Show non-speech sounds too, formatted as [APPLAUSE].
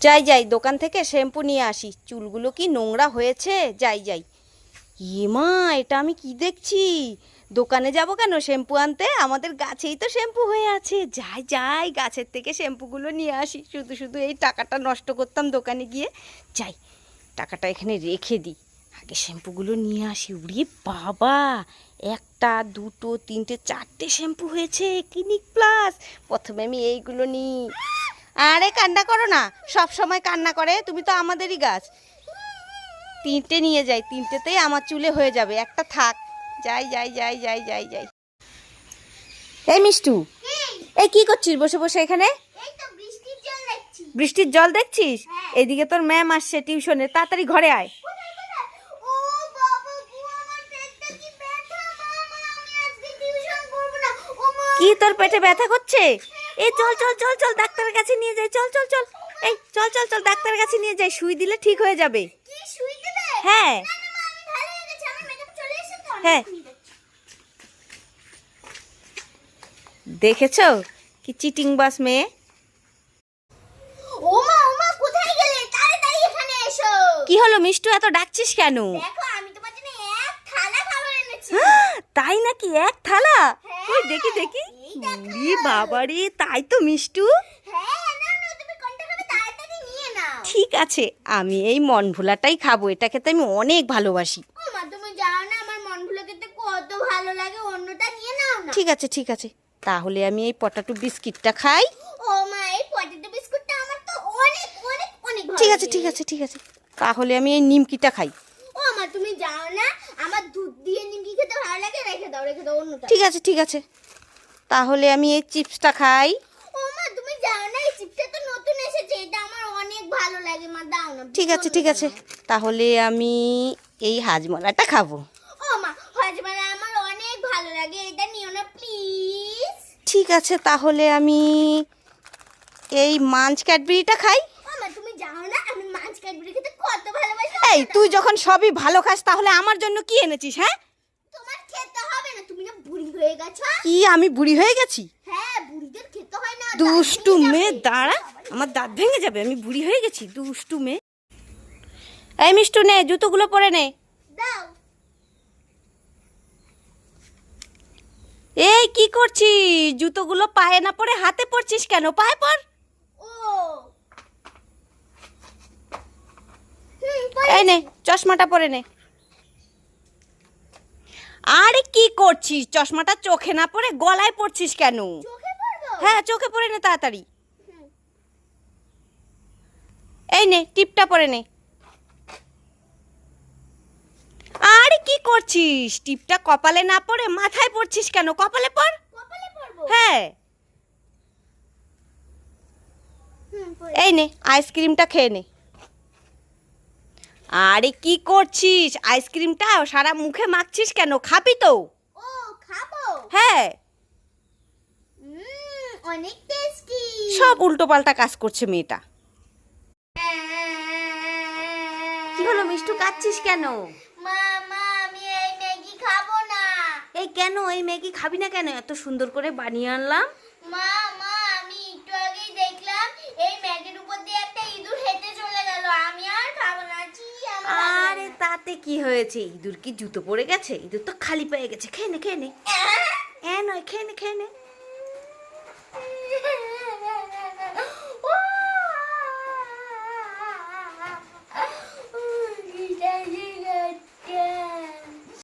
যাই যাই, দোকান থেকে শ্যাম্পু নিয়ে আসি। চুলগুলো কি নোংরা হয়েছে? যাই যাই। মা, এটা আমি কি দেখছি? দোকানে যাব কেন শ্যাম্পু আনতে? আমাদের গাছেই তো শ্যাম্পু হয়ে আছে। যাই যাই, গাছের থেকে শ্যাম্পুগুলো নিয়ে আসি। শুধু শুধু এই টাকাটা নষ্ট করতাম দোকানে গিয়ে। যাই, টাকাটা এখানে রেখে দিই। আগে শ্যাম্পুগুলো নিয়ে আসি। উড়িয়ে বাবা, একটা, দুটো, তিনটে, চারটে শ্যাম্পু হয়েছে। ক্লিনিক প্লাস প্রথমে আমি এইগুলো নিই। আরে কান্না করো না সব সময় কান্না করে তুমি তো আমাদেরই গাছ। তিনটে নিয়ে যাই তিনটেতেই আমার চুলে হয়ে যাবে একটা থাক। যাই যাই যাই যাই যাই যাই। এই মিষ্টু এই। কি করছিস বসে বসে এখানে? বৃষ্টির জল দেখছিস? হ্যাঁ। এদিকে তোর ম্যাম আসছে টিউশনে তাড়াতাড়ি ঘরে আয়। কি তোর পেটে ব্যথা করছে? এই চল চল চল চল ডাক্তারের কাছে নিয়ে যাই। চল চল চল। এই চল চল চল ডাক্তারের কাছে নিয়ে যাই। সুই দিলে ঠিক হয়ে যাবে। হ্যাঁ। হয়ে। দেখেছ। কি চিটিং বাস মেয়ে? কি হলো মিষ্টু এত ডাকছিস কেন? [GASPS] তাই নাকি? এক থালা? হ্যাঁ, দেখি দেখি। দেখো। বাবারে তাই তো মিষ্টু। হ্যাঁ ঠিক আছে আমি এই মন ভোলাটাই খাব এটা খেতে আমি অনেক ভালোবাসি। ঠিক আছে ঠিক আছে তাহলে আমি এই পটাটো বিস্কিটটা খাই। ও মা এই পটেটো বিস্কুটটা আমার তো অনেক অনেক অনেক ঠিক আছে ঠিক আছে ঠিক আছে তাহলে আমি এই নিমকিটা খাই। ও মা তুমি জানো না আমার দুধ দিয়ে নিমকি খেতে ভালো লাগে রেখে দাও রেখে দাও অন্যটা। ঠিক আছে ঠিক আছে। তাহলে আমি এই চিপসটা খাই। ঠিক আছে ঠিক আছে। তাহলে আমি এই হাজমলাটা খাব। ঠিক আছে তাহলে আমি এই মাঞ্চ ক্যাডবেরিটা খাই। এই তুই যখন সবই ভালো খাস তাহলে আমার জন্য কি এনেছিস হ্যাঁ তোমার খেতে হবে না তুমি না বুড়ি হয়ে গেছো? কি আমি বুড়ি হয়ে গেছি? হ্যাঁ বুড়িদের খেতে হয় না দুষ্টু মেয়ে দাঁড়া আমার দাঁত ভেঙে যাবে আমি বুড়ি হয়ে গেছি দুষ্টু মেয়ে। এই মিষ্টু নে জুতোগুলো পরে নে। দাও। এই কি করছিস? জুতোগুলো পায়ে না পরে হাতে পরছিস কেন? পায়ে পর পরে এই নে চশমাটা পরে নে। আরে কি করছিস? চশমাটা চোখে না পরে গলায় পড়ছিস কেন? হ্যাঁ চোখে পরে নে তাড়াতাড়ি। এই নে টিপটা পরে নে। আরে কি করছিস? টিপটা কপালে না পরে মাথায় পড়ছিস কেন? কপালে পর হ্যাঁ। এই নে আইসক্রিমটা খেয়ে নে। আরে কি করছিস? আইসক্রিমটা সারা মুখে মাখছিস কেন? খাবি তো। ও খাব। হ্যাঁ। অনেক টেস্টি সব উল্টো পাল্টা কাজ করছে মেয়েটা। কি হলো মিষ্টু কাচ্ছিস কেন? মামা আমি এই ম্যাগি খাব না। এই কেন? এই ম্যাগি খাবি না কেন? এত সুন্দর করে বানিয়ে আনলাম। মা দেখতে কি হয়েছে? ইঁদুর কি জুতো পরে গেছে? ইঁদুর তো খালি পেয়ে গেছে। খেয়ে নে খেয়ে নে। [LAUGHS] হ্যাঁ, নয় খেয়ে নে খেয়ে নে।